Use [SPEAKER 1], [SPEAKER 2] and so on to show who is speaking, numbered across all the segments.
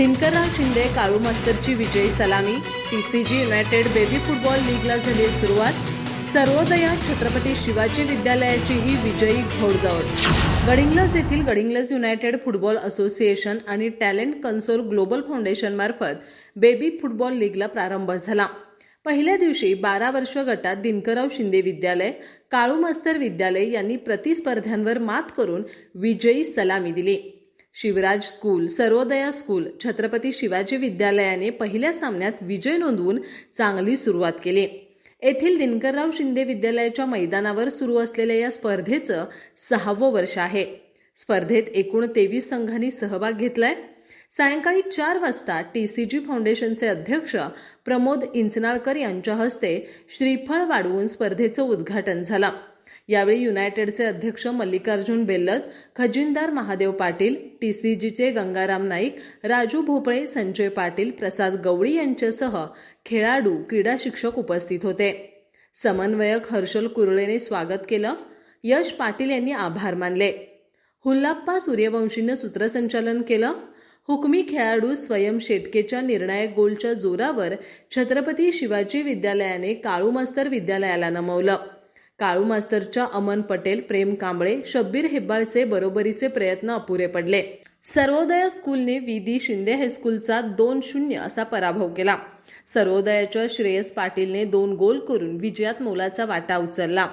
[SPEAKER 1] दिनकरराव शिंदे काळू मास्तरची विजयी सलामी T C G United baby football लीगला झाली सुरुवात सर्वोदया छत्रपती शिवाजी विद्यालयाची ही विजयी घोडदौड गडिंग्लज येथील गडिंग्लज युनायटेड फुटबॉल असोसिएशन आणि टॅलेंट कन्सोल ग्लोबल फाउंडेशनमार्फत बेबी फुटबॉल लीगला प्रारंभ झाला पहिल्या दिवशी बारा वर्ष गटात दिनकरराव शिंदे विद्यालय काळू मास्तर विद्यालय यांनी प्रतिस्पर्ध्यांवर मात करून विजयी सलामी दिली शिवराज स्कूल सर्वोदया स्कूल छत्रपती शिवाजी विद्यालयाने पहिल्या सामन्यात विजय नोंदवून चांगली सुरुवात केली येथील दिनकरराव शिंदे विद्यालयाच्या मैदानावर सुरू असलेल्या या स्पर्धेचं सहावं वर्ष आहे स्पर्धेत एकूण तेवीस संघांनी सहभाग घेतलाय सायंकाळी चार वाजता टी सी जी फाउंडेशनचे अध्यक्ष प्रमोद इंचनाळकर यांच्या हस्ते श्रीफळ वाढवून स्पर्धेचं उद्घाटन झालं यावेळी युनायटेडचे अध्यक्ष मल्लिकार्जुन बेल्लत खजिनदार महादेव पाटील टीसीजीचे गंगाराम नाईक राजू भोपळे संजय पाटील प्रसाद गवळी यांच्यासह खेळाडू क्रीडा शिक्षक उपस्थित होते समन्वयक हर्षल कुरळेने स्वागत केलं यश पाटील यांनी आभार मानले हुल्लाप्पा सूर्यवंशीनं सूत्रसंचालन केलं हुकमी खेळाडू स्वयं शेटकेच्या निर्णायक गोलच्या जोरावर छत्रपती शिवाजी विद्यालयाने काळू विद्यालयाला नमवलं काळू मास्तरच्या अमन पटेल प्रेम कांबळे शब्बीर हेब्बाळचे बरोबरीचे प्रयत्न अपुरे पडले सर्वोदय स्कूलने विधी शिंदे हायस्कूलचा दोन शून्य असा पराभव केला सर्वोदयाच्या श्रेयस पाटीलने दोन गोल करून विजयात मोलाचा वाटा उचलला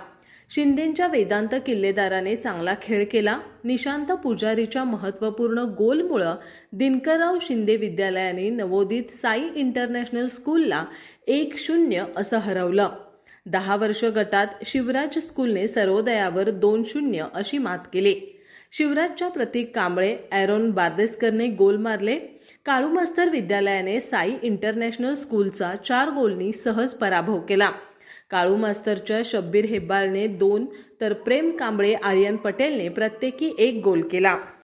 [SPEAKER 1] शिंदेच्या वेदांत किल्लेदाराने चांगला खेळ केला निशांत पुजारीच्या महत्त्वपूर्ण गोलमुळं दिनकरराव शिंदे विद्यालयाने नवोदित साई इंटरनॅशनल स्कूलला एक शून्य असं हरवलं दहा वर्ष गटात शिवराज स्कूलने सर्वोदयावर दोन शून्य अशी मात केली शिवराजच्या प्रतीक कांबळे ॲरोन बार्देसकरने गोल मारले काळू मास्तर विद्यालयाने साई इंटरनॅशनल स्कूलचा चार गोलनी सहज पराभव केला काळू मास्तरच्या शब्बीर हेब्बाळने दोन तर प्रेम कांबळे आर्यन पटेलने प्रत्येकी एक गोल केला